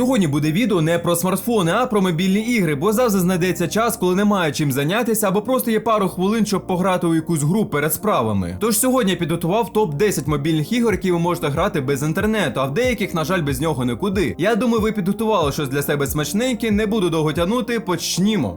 Сьогодні буде відео не про смартфони, а про мобільні ігри, бо завжди знайдеться час, коли немає чим зайнятися, або просто є пару хвилин, щоб пограти у якусь гру перед справами. Тож сьогодні я підготував топ 10 мобільних ігор, які ви можете грати без інтернету, а в деяких, на жаль, без нього нікуди. Я думаю, ви підготували щось для себе смачненьке, не буду довго тягнути, почнімо.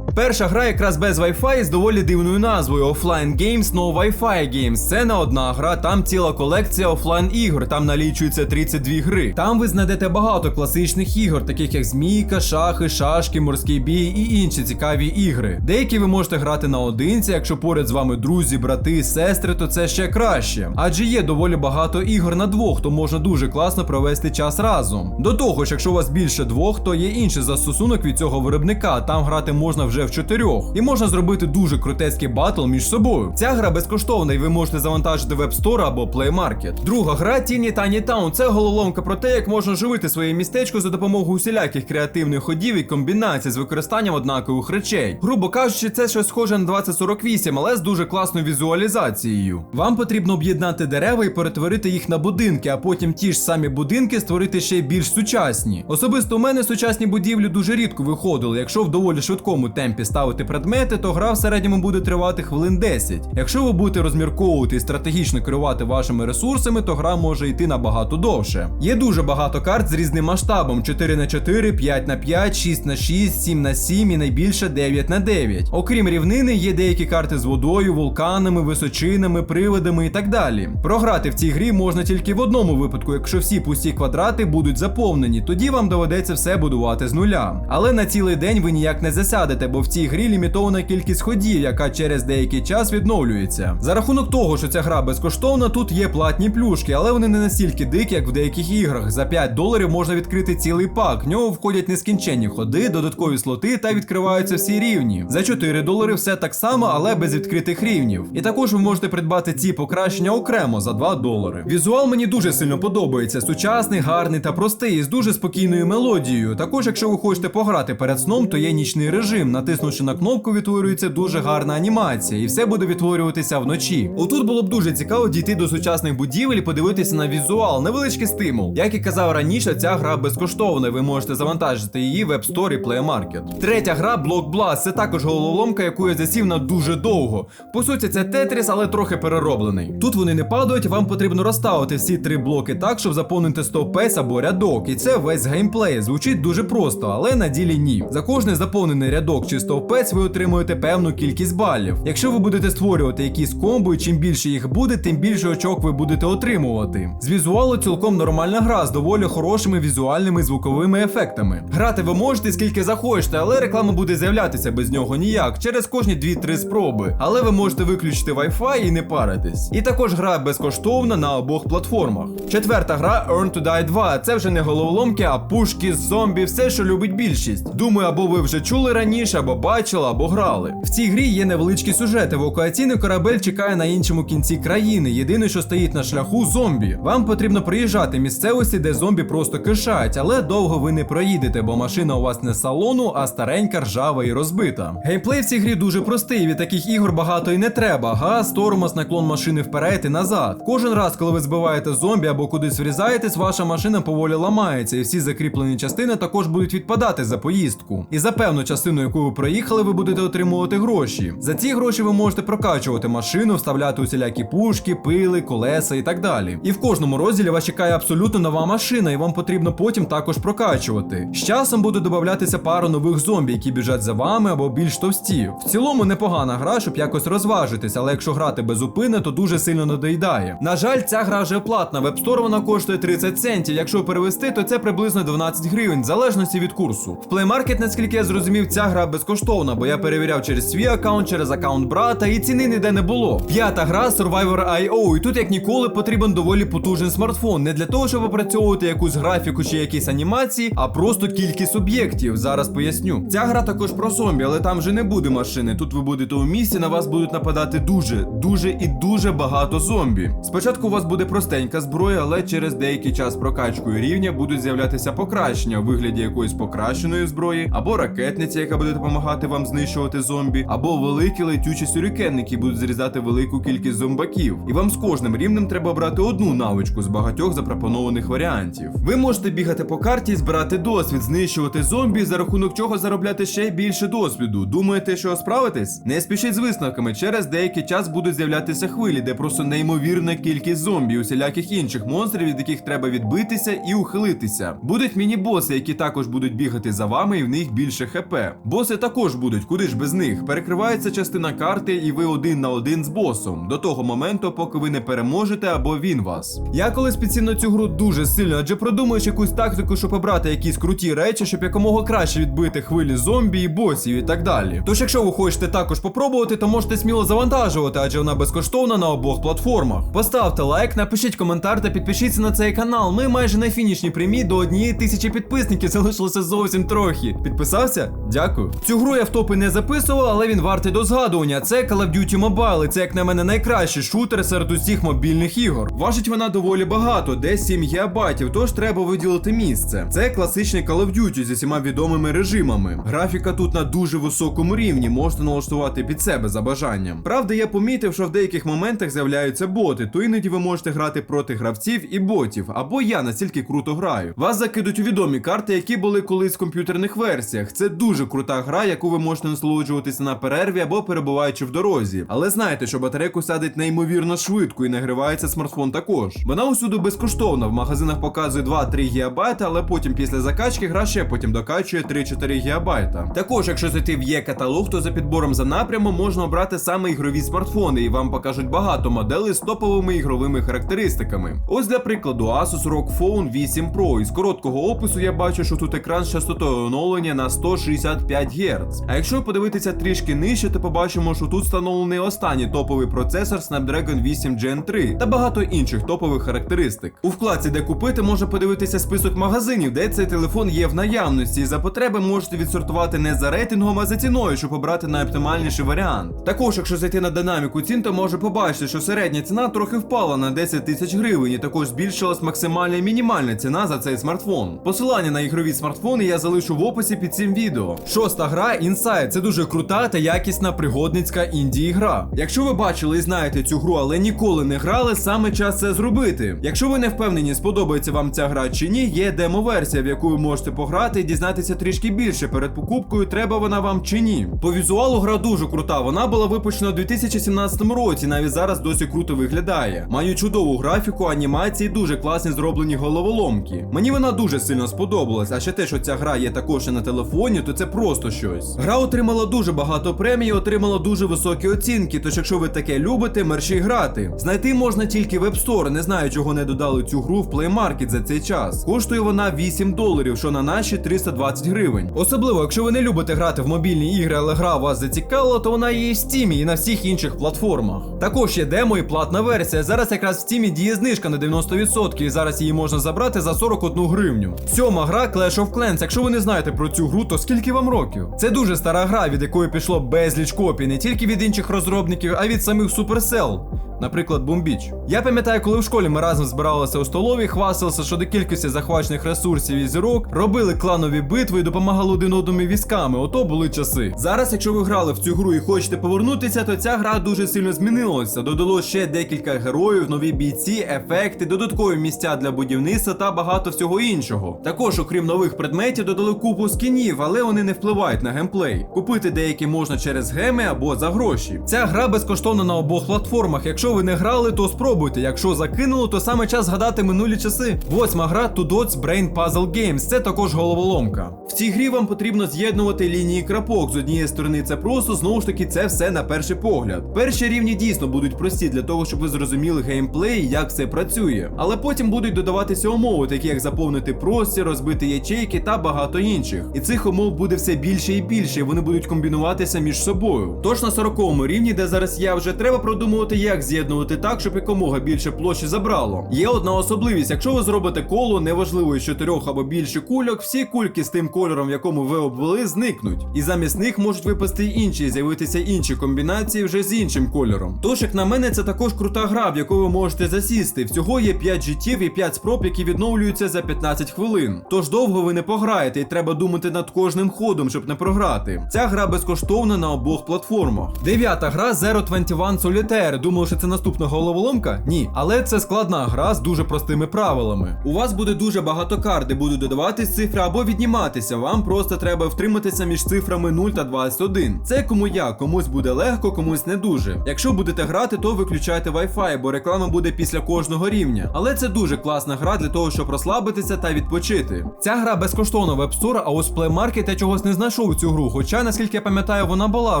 Перша гра якраз без Wi-Fi з доволі дивною назвою Offline Games No Wi-Fi Games. Це не одна гра, там ціла колекція офлайн ігор, там налічується 32 гри. Там ви знайдете багато класичних ігор, таких як Змійка, шахи, шашки, морський бій і інші цікаві ігри. Деякі ви можете грати наодинці, якщо поряд з вами друзі, брати, сестри, то це ще краще. Адже є доволі багато ігор на двох, то можна дуже класно провести час разом. До того ж, якщо у вас більше двох, то є інший застосунок від цього виробника. Там грати можна вже в чотирьох. І можна зробити дуже крутецький батл між собою. Ця гра безкоштовна, і ви можете завантажити в App Store або Play Market. Друга гра Tiny Tiny Town. Це головоломка про те, як можна живити своє містечко за допомогою усіляких креативних ходів і комбінацій з використанням однакових речей. Грубо кажучи, це щось схоже на 2048, але з дуже класною візуалізацією. Вам потрібно об'єднати дерева і перетворити їх на будинки, а потім ті ж самі будинки створити ще більш сучасні. Особисто у мене сучасні будівлі дуже рідко виходили. Якщо в доволі швидкому темпі ставити предмети, то гра в середньому буде тривати хвилин 10. Якщо ви будете розмірковувати і стратегічно керувати вашими ресурсами, то гра може йти набагато довше. Є дуже багато карт з різним масштабом: 4 на 4 5 на 5 6 на 6 7 на 7 і найбільше 9 на 9 Окрім рівнини, є деякі карти з водою, вулканами, височинами, привидами і так далі. Програти в цій грі можна тільки в одному випадку, якщо всі пусті квадрати будуть заповнені, тоді вам доведеться все будувати з нуля. Але на цілий день ви ніяк не засядете, бо в цій грі лімітована кількість ходів, яка через деякий час відновлюється. За рахунок того, що ця гра безкоштовна, тут є платні плюшки, але вони не настільки дикі, як в деяких іграх. За 5 доларів можна відкрити цілий пак. В нього входять нескінченні ходи, додаткові слоти та відкриваються всі рівні. За 4 долари все так само, але без відкритих рівнів. І також ви можете придбати ці покращення окремо за 2 долари. Візуал мені дуже сильно подобається. Сучасний, гарний та простий, з дуже спокійною мелодією. Також, якщо ви хочете пограти перед сном, то є нічний режим. Натиснувши на кнопку, відтворюється дуже гарна анімація, і все буде відтворюватися вночі. Отут було б дуже цікаво дійти до сучасних будівель і подивитися на візуал, невеличкий стимул. Як і казав раніше, ця гра безкоштовна. Ви можете завантажити її в App Store і Play Market. Третя гра Block Blast. Це також головоломка, яку я засів на дуже довго. По суті, це Тетріс, але трохи перероблений. Тут вони не падають, вам потрібно розставити всі три блоки так, щоб заповнити стовпець або рядок. І це весь геймплей. Звучить дуже просто, але на ділі ні. За кожний заповнений рядок чи стовпець ви отримуєте певну кількість балів. Якщо ви будете створювати якісь комбо, і чим більше їх буде, тим більше очок ви будете отримувати. З візуалу цілком нормальна гра з доволі хорошими візуальними звуковими ефектами. Грати ви можете скільки захочете, але реклама буде з'являтися без нього ніяк через кожні 2-3 спроби. Але ви можете виключити Wi-Fi і не паритись. І також гра безкоштовна на обох платформах. Четверта гра Earn to Die 2. Це вже не головоломки, а пушки, зомбі, все, що любить більшість. Думаю, або ви вже чули раніше, або бачили, або грали. В цій грі є невеличкі сюжети. Евакуаційний корабель чекає на іншому кінці країни. Єдине, що стоїть на шляху зомбі. Вам потрібно приїжджати місцевості, де зомбі просто кишають, але довго ви не проїдете, бо машина у вас не салону, а старенька, ржава і розбита. Геймплей в цій грі дуже простий. Від таких ігор багато і не треба. Газ, тормоз, наклон машини вперед і назад. Кожен раз, коли ви збиваєте зомбі або кудись врізаєтесь, ваша машина поволі ламається, і всі закріплені частини також будуть відпадати за поїздку. І за певну частину, яку ви проїхали, ви будете отримувати гроші. За ці гроші ви можете прокачувати машину, вставляти усілякі пушки, пили, колеса і так далі. І в кожному розділі вас чекає абсолютно нова машина, і вам потрібно потім також прокачувати. З часом буде додаватися пара нових зомбі, які біжать за вами або більш товсті. В цілому непогана гра, щоб якось розважитись, але якщо грати без упини, то дуже сильно надоїдає. На жаль, ця гра вже платна. В App Store вона коштує 30 центів. Якщо перевести, то це приблизно 12 гривень, в залежності від курсу. В Play Market, наскільки я зрозумів, ця гра безкоштовна, бо я перевіряв через свій аккаунт, через аккаунт брата, і ціни ніде не було. П'ята гра Survivor.io, і тут як ніколи потрібен доволі потужний смартфон. Не для того, щоб опрацьовувати якусь графіку чи якісь анімації, а просто кількість об'єктів. Зараз поясню. Ця гра також про зомбі, але там вже не буде машини. Тут ви будете у місті, на вас будуть нападати дуже, дуже і дуже багато зомбі. Спочатку у вас буде простенька зброя, але через деякий час прокачкою рівня будуть з'являтися покращення у вигляді якоїсь покращеної зброї або ракетниці, яка буде допомагати допомагати вам знищувати зомбі, або великі летючі сюрікени, які будуть зрізати велику кількість зомбаків. І вам з кожним рівнем треба обрати одну навичку з багатьох запропонованих варіантів. Ви можете бігати по карті і збирати досвід, знищувати зомбі, за рахунок чого заробляти ще більше досвіду. Думаєте, що справитесь? Не спішіть з висновками. Через деякий час будуть з'являтися хвилі, де просто неймовірна кількість зомбі, усіляких інших монстрів, від яких треба відбитися і ухилитися. Будуть міні-боси, які також будуть бігати за вами, і в них більше хп. Боси також будуть, куди ж без них. Перекривається частина карти, і ви один на один з босом. До того моменту, поки ви не переможете або він вас. Я колись підцінив цю гру дуже сильно, адже продумуєш якусь тактику, щоб обрати якісь круті речі, щоб якомога краще відбити хвилі зомбі і босів і так далі. Тож, якщо ви хочете також попробувати, то можете сміло завантажувати, адже вона безкоштовна на обох платформах. Поставте лайк, напишіть коментар та підпишіться на цей канал. Ми майже на фінішній прямій до однієї тисячі підписників залишилося зовсім трохи. Підписався? Дякую. Цю гру я в топи не записував, але він вартий до згадування. Це Call of Duty Mobile, і це, як на мене, найкращий шутер серед усіх мобільних ігор. Важить вона доволі багато, десь 7 гігабайтів, тож треба виділити місце. Це класичний Call of Duty зі всіма відомими режимами. Графіка тут на дуже високому рівні, можете налаштувати під себе за бажанням. Правда, я помітив, що в деяких моментах з'являються боти, то іноді ви можете грати проти гравців і ботів, або я настільки круто граю. Вас закидуть у відомі карти, які були колись в комп'ютерних версіях. Це дуже крута гра, яку ви можете насолоджуватися на перерві або перебуваючи в дорозі. Але знайте, що батарейку садить неймовірно швидко і нагрівається смартфон також. Вона усюди безкоштовна. В магазинах показує 2-3 ГБ, але потім після закачки гра ще потім докачує 3-4 ГБ. Також, якщо зайти в є каталог, то за підбором за напрямом можна обрати саме ігрові смартфони, і вам покажуть багато моделей з топовими ігровими характеристиками. Ось для прикладу Asus ROG Phone 8 Pro. Із короткого опису я бачу, що тут екран з частотою оновлення на 165 Гц. А якщо подивитися трішки нижче, то побачимо, що тут встановлений останній топовий процесор Snapdragon 8 Gen 3 та багато інших топових характеристик. У вкладці, де купити, можна подивитися список магазинів, де цей телефон є в наявності, і за потреби можете відсортувати не за рейтингом, а за ціною, щоб обрати найоптимальніший варіант. Також, якщо зайти на динаміку цін, то може побачити, що середня ціна трохи впала на 10 тисяч гривень, і також збільшилась максимальна і мінімальна ціна за цей смартфон. Посилання на ігрові смартфони я залишу в описі під цим відео. Шоста гра Inside. Це дуже крута та якісна пригодницька інді гра. Якщо ви бачили і знаєте цю гру, але ніколи не грали, саме час це зробити. Якщо ви не впевнені, сподобається вам ця гра чи ні, є демо-версія, в яку ви можете пограти і дізнатися трішки більше перед покупкою, треба вона вам чи ні. По візуалу гра дуже крута. Вона була випущена у 2017 році, навіть зараз досі круто виглядає. Має чудову графіку, анімації, дуже класні зроблені головоломки. Мені вона дуже сильно сподобалась, а ще те, що ця гра є також і на телефоні, то це просто щось. Гра отримала дуже багато премій, отримала дуже високі оцінки. Тож, якщо ви таке любите, мерші грати. Знайти можна тільки в App Store, не знаю, чого не додали цю гру в Play Market за цей час. Коштує вона 8 доларів, що на наші 320 гривень. Особливо, якщо ви не любите грати в мобільні ігри, але гра вас зацікавила, то вона є і в Steam і на всіх інших платформах. Також є демо і платна версія. Зараз якраз в Steam діє знижка на 90%, і зараз її можна забрати за 41 гривню. Сьома гра Clash of Clans. Якщо ви не знаєте про цю гру, то скільки вам років? Це дуже стара гра, від якої пішло безліч копій, не тільки від інших розробників, а від самих Supercell. Наприклад, бомбіч. Я пам'ятаю, коли в школі ми разом збиралися у столові, хвасталися, що до кількості захвачених ресурсів і зірок робили кланові битви і допомагали один одному військами. Ото були часи. Зараз, якщо ви грали в цю гру і хочете повернутися, то ця гра дуже сильно змінилася. Додало ще декілька героїв, нові бійці, ефекти, додаткові місця для будівництва та багато всього іншого. Також, окрім нових предметів, додали купу скінів, але вони не впливають на геймплей. Купити деякі можна через геми або за гроші. Ця гра безкоштовна на обох платформах. Якщо ви не грали, то спробуйте. Якщо закинуло, то саме час згадати минулі часи. Восьма гра Dots Brain Puzzle Games. Це також головоломка. В цій грі вам потрібно з'єднувати лінії крапок. З однієї сторони це просто, знову ж таки, це все на перший погляд. Перші рівні дійсно будуть прості для того, щоб ви зрозуміли геймплей, як все працює. Але потім будуть додаватися умови, такі як заповнити простір, розбити ячейки та багато інших. І цих умов буде все більше і більше, і вони будуть комбінуватися між собою. Тож на 40-му рівні, де зараз я вже треба продумувати, як з'єднувати з'єднувати так, щоб якомога більше площі забрало. Є одна особливість: якщо ви зробите коло, неважливо із чотирьох або більше кульок, всі кульки з тим кольором, в якому ви обвели, зникнуть. І замість них можуть випасти інші, і з'явитися інші комбінації вже з іншим кольором. Тож, як на мене, це також крута гра, в яку ви можете засісти. Всього є 5 життів і 5 спроб, які відновлюються за 15 хвилин. Тож довго ви не пограєте, і треба думати над кожним ходом, щоб не програти. Ця гра безкоштовна на обох платформах. Дев'ята гра Zero 21 Solitaire. Думали, що це наступна головоломка? Ні. Але це складна гра з дуже простими правилами. У вас буде дуже багато карт, де будуть додаватись цифри або відніматися. Вам просто треба втриматися між цифрами 0 та 21. Це кому як, комусь буде легко, комусь не дуже. Якщо будете грати, то виключайте Wi-Fi, бо реклама буде після кожного рівня. Але це дуже класна гра для того, щоб розслабитися та відпочити. Ця гра безкоштовна в App Store, а ось Play Market я чогось не знайшов цю гру. Хоча, наскільки я пам'ятаю, вона була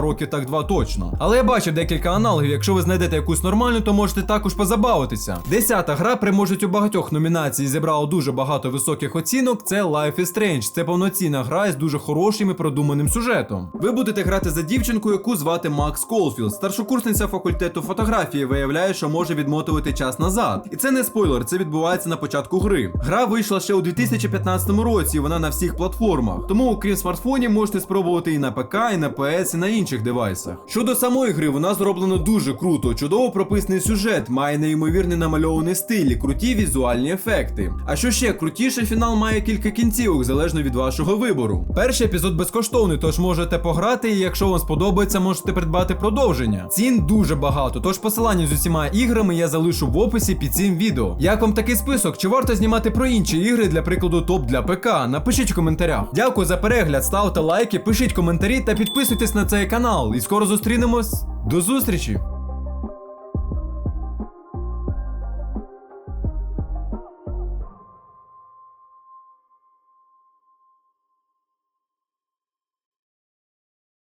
років так два точно. Але я бачив декілька аналогів. Якщо ви знайдете якусь нормальну, то можете також позабавитися. Десята гра переможець у багатьох номінацій зібрала дуже багато високих оцінок. Це Life is Strange. Це повноцінна гра із дуже хорошим і продуманим сюжетом. Ви будете грати за дівчинку, яку звати Макс Колфілд. Старшокурсниця факультету фотографії виявляє, що може відмотувати час назад. І це не спойлер, це відбувається на початку гри. Гра вийшла ще у 2015 році. і Вона на всіх платформах. Тому, окрім смартфонів, можете спробувати і на ПК, і на PS, і на інших девайсах. Щодо самої гри, вона зроблена дуже круто, чудово прописаний сюжет, має неймовірний намальований стиль, і круті візуальні ефекти. А що ще крутіше, фінал має кілька кінцівок, залежно від вашого вибору. Перший епізод безкоштовний, тож можете пограти, і якщо вам сподобається, можете придбати продовження. Цін дуже багато, тож посилання з усіма іграми я залишу в описі під цим відео. Як вам такий список? Чи варто знімати про інші ігри, для прикладу, топ для ПК? Напишіть в коментарях. Дякую за перегляд, ставте лайки, пишіть коментарі та підписуйтесь на цей канал. І скоро зустрінемось. До зустрічі!